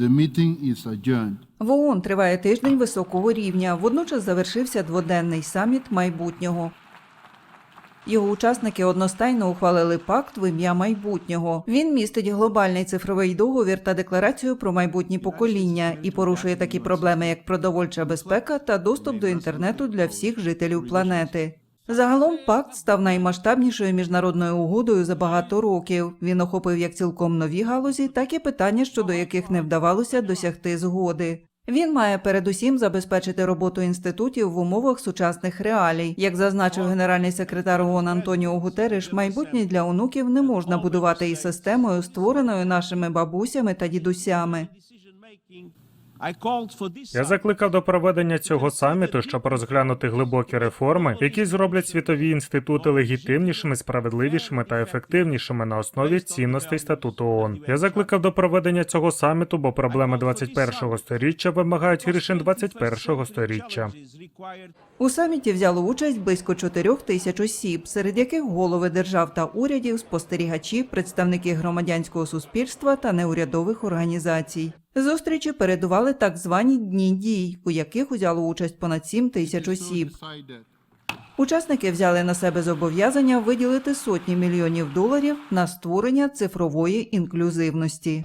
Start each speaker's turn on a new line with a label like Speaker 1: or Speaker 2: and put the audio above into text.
Speaker 1: The meeting is adjourned.
Speaker 2: В ООН триває тиждень високого рівня. Водночас завершився дводенний саміт майбутнього. Його учасники одностайно ухвалили пакт в ім'я майбутнього. Він містить глобальний цифровий договір та декларацію про майбутні покоління і порушує такі проблеми, як продовольча безпека та доступ до інтернету для всіх жителів планети. Загалом пакт став наймасштабнішою міжнародною угодою за багато років. Він охопив як цілком нові галузі, так і питання, щодо яких не вдавалося досягти згоди. Він має передусім забезпечити роботу інститутів в умовах сучасних реалій. Як зазначив генеральний секретар ООН Антоніо Гутереш, майбутнє для онуків не можна будувати із системою, створеною нашими бабусями та дідусями.
Speaker 3: Я закликав до проведення цього саміту, щоб розглянути глибокі реформи, які зроблять світові інститути легітимнішими, справедливішими та ефективнішими на основі цінностей статуту ООН. Я закликав до проведення цього саміту, бо проблеми 21-го сторіччя вимагають рішень 21-го сторіччя.
Speaker 2: У саміті взяло участь близько чотирьох тисяч осіб, серед яких голови держав та урядів, спостерігачі, представники громадянського суспільства та неурядових організацій. Зустрічі передували так звані дні дій, у яких узяло участь понад 7 тисяч осіб. Учасники взяли на себе зобов'язання виділити сотні мільйонів доларів на створення цифрової інклюзивності.